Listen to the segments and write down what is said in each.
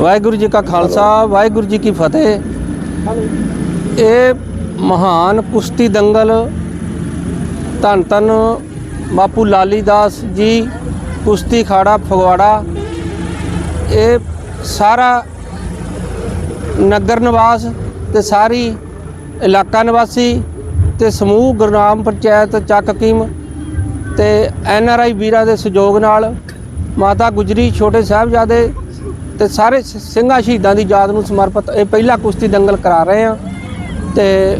ਵਾਹਿਗੁਰੂ ਜੀ ਕਾ ਖਾਲਸਾ, ਵਾਹਿਗੁਰੂ ਜੀ ਕੀ ਫਤਿਹ। ਇਹ ਮਹਾਨ ਕੁਸ਼ਤੀ ਦੰਗਲ ਧੰਨ ਧੰਨ ਬਾਪੂ ਲਾਲੀ ਦਾਸ ਜੀ, ਕੁਸ਼ਤੀ ਖਾੜਾ, ਫਗਵਾੜਾ। ਇਹ ਸਾਰਾ ਨਗਰ ਨਿਵਾਸ ਤੇ ਸਾਰੀ ਇਲਾਕਾ ਨਿਵਾਸੀ ਤੇ ਸਮੂਹ ਗੁਰਨਾਮ ਪੰਚਾਇਤ ਚੱਕ ਕੀਮ ਤੇ ਐਨ ਆਰ ਆਈ ਵੀਰਾਂ ਦੇ ਸਹਿਯੋਗ ਨਾਲ ਮਾਤਾ ਗੁਜਰੀ ਛੋਟੇ ਸਾਹਿਬਜ਼ਾਦੇ ਤੇ ਸਾਰੇ ਸਿੰਘਾਂ ਸ਼ਹੀਦਾਂ ਦੀ ਯਾਦ ਨੂੰ ਸਮਰਪਿਤ ਇਹ ਪਹਿਲਾ ਕੁਸ਼ਤੀ ਦੰਗਲ ਕਰਾ ਰਹੇ ਆ ਤੇ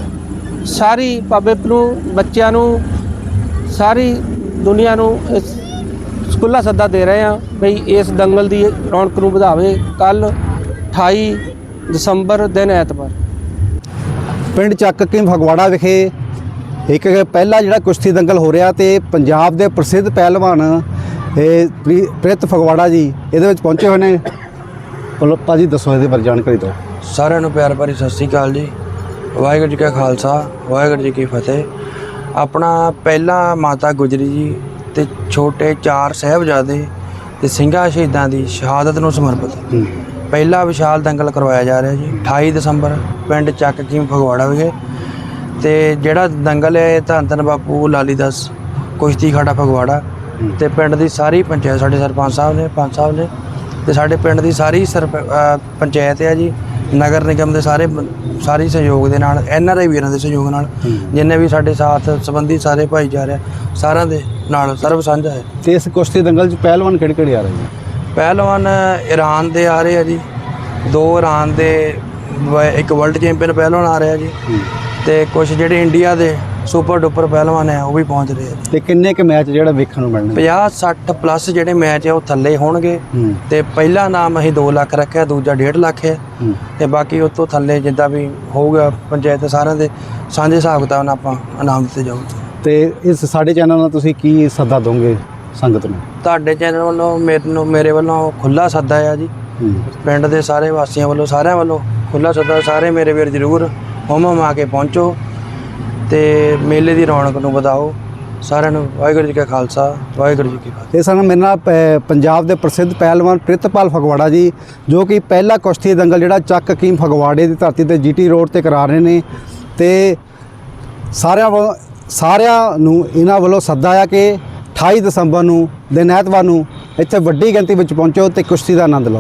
ਸਾਰੀ ਪਬਲਿਕ ਨੂੰ, ਬੱਚਿਆਂ ਨੂੰ, ਸਾਰੀ ਦੁਨੀਆ ਨੂੰ ਇਸ ਸਕੂਲਾ ਸੱਦਾ ਦੇ ਰਹੇ ਆ ਬਈ ਇਸ ਦੰਗਲ ਦੀ ਰੌਣਕ ਨੂੰ ਵਧਾਵੇ ਕੱਲ 28 ਦਸੰਬਰ ਦਿਨ ਐਤਵਾਰ। ਪਿੰਡ ਚੱਕ ਕੀ ਫਗਵਾੜਾ ਵਿਖੇ ਇੱਕ ਪਹਿਲਾ ਜਿਹੜਾ ਕੁਸ਼ਤੀ ਦੰਗਲ ਹੋ ਰਿਹਾ ਤੇ ਪੰਜਾਬ ਦੇ ਪ੍ਰਸਿੱਧ ਪਹਿਲਵਾਨ, ਇਹ ਪ੍ਰੀ- ਪ੍ਰਿਤ ਫਗਵਾੜਾ ਜੀ, ਇਹਦੇ ਵਿੱਚ ਪਹੁੰਚੇ ਹੋਏ ਨੇ। ਬੋਲੋ ਭਾਜੀ ਦੱਸੋ ਇਹਦੇ ਬਾਰੇ ਜਾਣਕਾਰੀ ਦਿਓ। ਸਾਰਿਆਂ ਨੂੰ ਪਿਆਰ ਭਰੀ ਸਤਿ ਸ੍ਰੀ ਅਕਾਲ ਜੀ। ਵਾਹਿਗੁਰੂ ਜੀ ਕਾ ਖਾਲਸਾ ਵਾਹਿਗੁਰੂ ਜੀ ਕੀ ਫਤਿਹ। ਆਪਣਾ ਪਹਿਲਾ ਮਾਤਾ ਗੁਜਰੀ ਜੀ ਤੇ ਛੋਟੇ ਚਾਰ ਸਾਹਿਬਜ਼ਾਦੇ ਤੇ ਸਿੰਘਾਂ ਸ਼ਹੀਦਾਂ ਦੀ ਸ਼ਹਾਦਤ ਨੂੰ ਸਮਰਪਿਤ। ਪਹਿਲਾ ਵਿਸ਼ਾਲ ਦੰਗਲ ਕਰਵਾਇਆ ਜਾ ਰਿਹਾ ਜੀ 28 ਦਸੰਬਰ ਪਿੰਡ ਚੱਕ ਕੀਮ ਫਗਵਾੜਾ ਵਿਖੇ। ਤੇ ਜਿਹੜਾ ਦੰਗਲ ਹੈ ਇਹ ਧੰਨ ਧੰਨ ਬਾਪੂ ਲਾਲੀ ਦਾਸ ਕੁਸ਼ਤੀ ਖਾੜਾ ਫਗਵਾੜਾ ਤੇ ਪਿੰਡ ਦੀ ਸਾਰੀ ਪੰਚਾਇਤ ਸਾਡੇ ਸਰਪੰਚ ਸਾਹਿਬ ਨੇ ਪੰਚ ਸਾਹਿਬ ਨੇ ਤੇ ਸਾਡੇ ਪਿੰਡ ਦੀ ਸਾਰੀ ਪੰਚਾਇਤ ਹੈ ਜੀ ਨਗਰ ਨਿਗਮ ਦੇ ਸਾਰੇ ਸਾਰੀ ਸਹਿਯੋਗ ਦੇ ਨਾਲ ਐਨ ਆਰ ਆਈ ਵੀਰਾਂ ਦੇ ਸਹਿਯੋਗ ਨਾਲ ਜਿੰਨੇ ਵੀ ਸਾਡੇ ਸਾਥ ਸੰਬੰਧੀ ਸਾਰੇ ਭਾਈਚਾਰੇ ਆ, ਸਾਰਿਆਂ ਦੇ ਨਾਲ ਸਰਬ ਸਾਂਝਾ ਹੈ ਤੇ ਇਸ ਕੁਸ਼ਤੀ ਦੰਗਲ 'ਚ ਪਹਿਲਵਾਨ ਕਿਹੜੇ ਕਿਹੜੇ ਆ ਰਹੇ ਨੇ? ਪਹਿਲਵਾਨ ਈਰਾਨ ਦੇ ਆ ਰਹੇ ਆ ਜੀ। ਦੋ ਈਰਾਨ ਦੇ ਇੱਕ ਵਰਲਡ ਚੈਂਪੀਅਨ ਪਹਿਲਵਾਨ ਆ ਰਿਹਾ ਜੀ। ਤੇ ਕੁਝ ਜਿਹੜੇ ਇੰਡੀਆ ਦੇ ਸੁਪਰ ਡੁਪਰ ਪਹਿਲਵਾਨ ਆ ਉਹ ਵੀ ਪਹੁੰਚ ਰਹੇ ਆ ਤੇ ਕਿੰਨੇ ਕੁ ਮੈਚ ਜਿਹੜਾ ਵੇਖਣ ਨੂੰ ਮਿਲਣਗੇ? 50 60 ਪਲੱਸ ਜਿਹੜੇ ਮੈਚ ਆ ਉਹ ਥੱਲੇ ਹੋਣਗੇ। ਹੂੰ। ਤੇ ਪਹਿਲਾ ਨਾਮ ਅਸੀਂ 2 ਲੱਖ ਰੱਖਿਆ ਦੂਜਾ 1.5 ਲੱਖ ਹੈ। ਹੂੰ। ਤੇ ਬਾਕੀ ਉਸ ਤੋਂ ਥੱਲੇ ਜਿੱਦਾਂ ਵੀ ਹੋਊਗਾ ਪੰਚਾਇਤ ਸਾਰਿਆਂ ਦੇ ਸਾਂਝੇ ਹਿਸਾਬ ਕਿਤਾਬ ਨਾਲ ਆਪਾਂ ਇਨਾਮ ਦਿੱਤੇ ਜਾਊ ਤੇ ਇਸ ਸਾਡੇ ਚੈਨਲ ਨਾਲ ਤੁਸੀਂ ਕੀ ਸੱਦਾ ਦੋਗੇ ਸੰਗਤ ਨੂੰ? ਤੁਹਾਡੇ ਚੈਨਲ ਵੱਲੋਂ ਮੇਰੇ ਨੂੰ ਮੇਰੇ ਵੱਲੋਂ ਖੁੱਲਾ ਸੱਦਾ ਆ ਜੀ। ਹੂੰ। ਪਿੰਡ ਦੇ ਸਾਰੇ ਵਾਸੀਆਂ ਵੱਲੋਂ ਸਾਰਿਆਂ ਵੱਲੋਂ ਖੁੱਲਾ ਸੱਦਾ ਸਾਰੇ ਮੇਰੇ ਵੀਰ ਜ਼ਰੂਰ ਹੁਮ ਹੁਮ ਆ ਕੇ ਪਹੁੰਚੋ। ਤੇ ਮੇਲੇ ਦੀ ਰੌਣਕ ਨੂੰ ਵਧਾਓ। ਸਾਰਿਆਂ ਨੂੰ ਵਾਹਿਗੁਰੂ ਜੀ ਕਾ ਖਾਲਸਾ, ਵਾਹਿਗੁਰੂ ਜੀ ਕੀ ਫਤਿਹ। ਇਹ ਸਨ ਮੇਰੇ ਨਾਲ ਪ- ਪੰਜਾਬ ਦੇ ਪ੍ਰਸਿੱਧ ਪਹਿਲਵਾਨ ਪ੍ਰਿਤਪਾਲ ਫਗਵਾੜਾ ਜੀ, ਜੋ ਕਿ ਪਹਿਲਾ ਕੁਸ਼ਤੀ ਦੰਗਲ ਜਿਹੜਾ ਚੱਕ ਕੀਮ ਫਗਵਾੜੇ ਦੀ ਧਰਤੀ ਤੇ ਜੀਟੀ ਰੋਡ ਤੇ ਕਰਾ ਰਹੇ ਨੇ। ਤੇ ਸਾਰਿਆਂ ਵੱਲੋਂ ਸਾਰਿਆਂ ਨੂੰ ਇਹਨਾਂ ਵੱਲੋਂ ਸੱਦਾ ਆ ਕਿ 28 ਦਸੰਬਰ ਨੂੰ, ਦਿਨ ਐਤਵਾਰ ਨੂੰ ਇੱਥੇ ਵੱਡੀ ਗਿਣਤੀ ਵਿੱਚ ਪਹੁੰਚੋ ਤੇ ਕੁਸ਼ਤੀ ਦਾ ਆਨੰਦ ਲਓ।